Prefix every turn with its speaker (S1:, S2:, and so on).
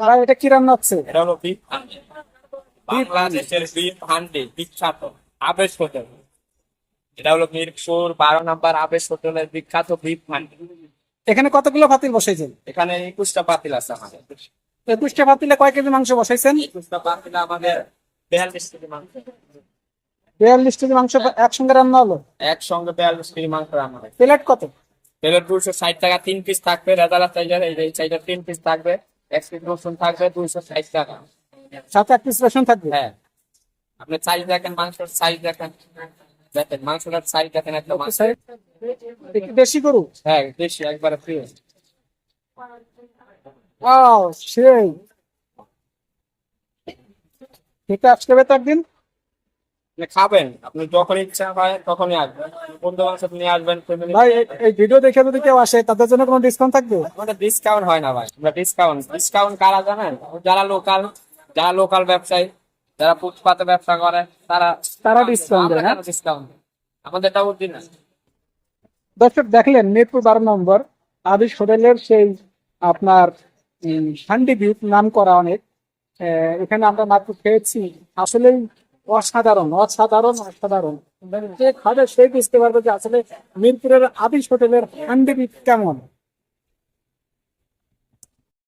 S1: ভাই এটা কি রান্না হচ্ছে?
S2: এটা হলো বিফ বাংলাদেশের বিফ হান্ডি বিখ্যাত আবেশ হোটেল। এটা হলো মিরপুর বারো নাম্বার আবেশ হোটেলের বিখ্যাত বিফ হান্ডি।
S1: এখানে কতগুলো পাতিল বসাইছেন?
S2: এখানে একুশটা পাতিল আছে আমাদের।
S1: একুশটা পাতিলে কয় কেজি মাংস বসাইছেন?
S2: একুশটা পাতিল আমাদের বেয়াল্লিশ কেজি মাংস।
S1: বেয়াল্লিশ কেজি মাংস একসঙ্গে রান্না হলো?
S2: একসঙ্গে বেয়াল্লিশ কেজি মাংস আমাদের
S1: প্লেট কত?
S2: তেলের দুশো ষাট টাকা তিন পিস থাকবে। রেজালা চাইজার এই চাইজার তিন পিস থাকবে। এক পিস রসুন থাকবে দুইশো ষাট টাকা।
S1: সাথে এক পিস রসুন থাকবে?
S2: হ্যাঁ। আপনি সাইজ দেখেন মাংসের সাইজ দেখেন। দেখেন মাংসটার সাইজ দেখেন একটা মাংস
S1: বেশি করু
S2: হ্যাঁ বেশি একবারে ফ্রি
S1: আও সেই। খেতে আসতে হবে তো একদিন
S2: খাবেন আপনি যখন ইচ্ছা হয় তখনই আসবেন। বন্ধু বান্ধব নিয়ে আসবেন
S1: ভাই এই- এই ভিডিও দেখে যদি কেউ আসে তাদের জন্য কোনো ডিসকাউন্ট থাকবে?
S2: আমাদের ডিসকাউন্ট হয় না ভাই আমরা ডিসকাউন্ট ডিসকাউন্ট কারা জানেন? যারা লোকাল যারা লোকাল ব্যবসায়ী যারা ফুটপাতে ব্যবসা করে তারা
S1: তারা discount দেয়, হ্যাঁ?
S2: ডিসকাউন্ট আমাদেরটা
S1: দর্শক দেখলেন মিরপুর বারো নম্বর আদিস হোটেলের সেই আপনার হান্ডি নাম করা অনেক। এখানে আমরা মাত্র খেয়েছি। আসলেই অসাধারণ অসাধারণ অসাধারণ। যে খাবে সে বুঝতে পারবে যে আসলে মিরপুরের আবিস হোটেলের হান্ডি কেমন।